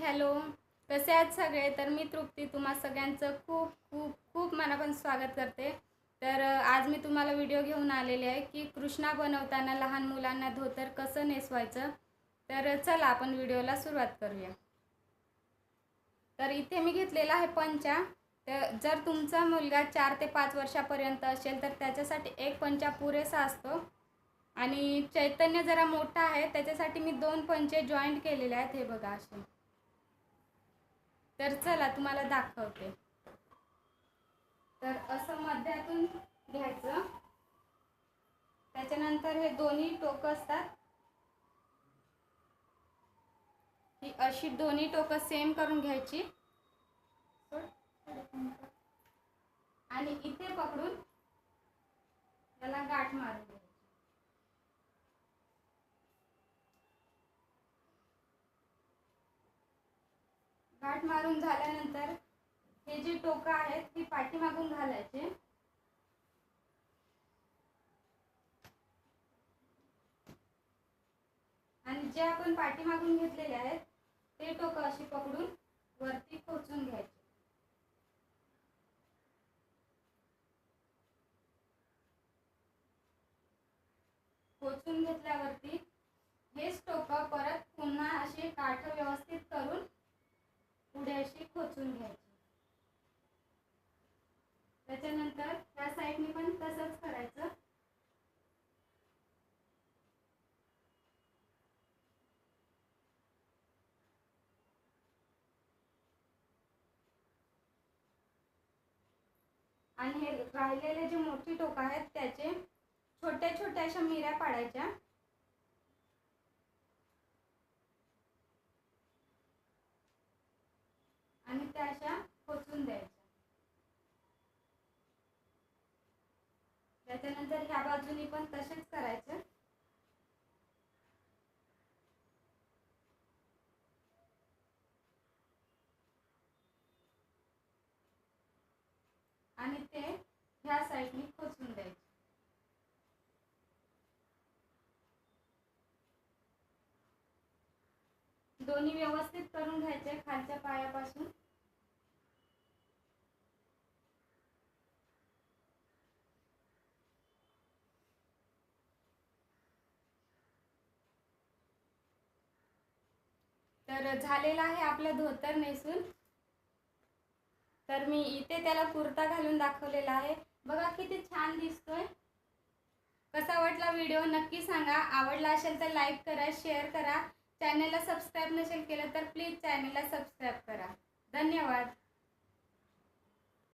Hello. कसे आहेत सगळे? तर मी तृप्ती तुम्हा सगळ्यांचं खूप खूप खूप मनापासून स्वागत करते. तर आज मी तुम्हाला व्हिडिओ घेऊन आलेले आहे की कृष्णा बनवताना लहान मुलांना धोतर कसं नेसवायचं? तर चला आपण व्हिडिओला सुरुवात करूया. तर इथे मी घेतलेला आहे पंचा. तर जर तुमचा मुलगा चार ते पाच वर्षापर्यंत असेल तर त्याच्यासाठी एक पंचा पुरेसा असतो. आणि चैतन्य जरा मोठा आहे त्याच्यासाठी मी दोन पंचे जॉईंट केलेले आहेत हे बघा असे. तर चला तुम्हाला दाखवते. तर असं मध्यातून घ्यायचं. त्याच्यानंतर हे दोन्ही टोकं असतात. ही अशी दोन्ही टोकं सेम करून घ्यायची. आणि इथे पकडून त्याला गाठ मारून घ्यायची गाठ मारून झाल्यानंतर हे जे टोकं आहेत ती पाठीमागून घालायचे. आणि जे आपण पाठीमागून घेतलेले आहेत ते टोकं अशी पकडून वरती खोचून घ्यायचे. खोचून घेतल्यावरती हेच टोकं परत पुन्हा अशी काठ व्यवस्थित करून पुढे अशी खोचून घ्यायची त्याच्यानंतर त्या साईडने पण तसंच करायचं. आणि हे राहिलेले जे मोठी टोकं आहेत त्याचे छोट्या छोट्या अशा मिऱ्या पाडायच्या आणि त्या अशा खोचून द्यायच्या त्याच्यानंतर ह्या बाजूनी पण तसेच करायचं. आणि ते ह्या साईडनी खोचून द्यायचे. दोन्ही व्यवस्थित करून घ्यायचे खालच्या पायापासून. तर झालेला आहे आपलं धोतर नेसून. तर मी इथे त्याला कुर्ता घालून दाखवलेला आहे. बघा किती छान दिसतोय. कसा वाटला व्हिडिओ नक्की सांगा. आवडला असेल तर लाईक करा शेअर करा. चॅनलला सबस्क्राईब नसेल केलं तर प्लीज चॅनलला सबस्क्राईब करा. धन्यवाद.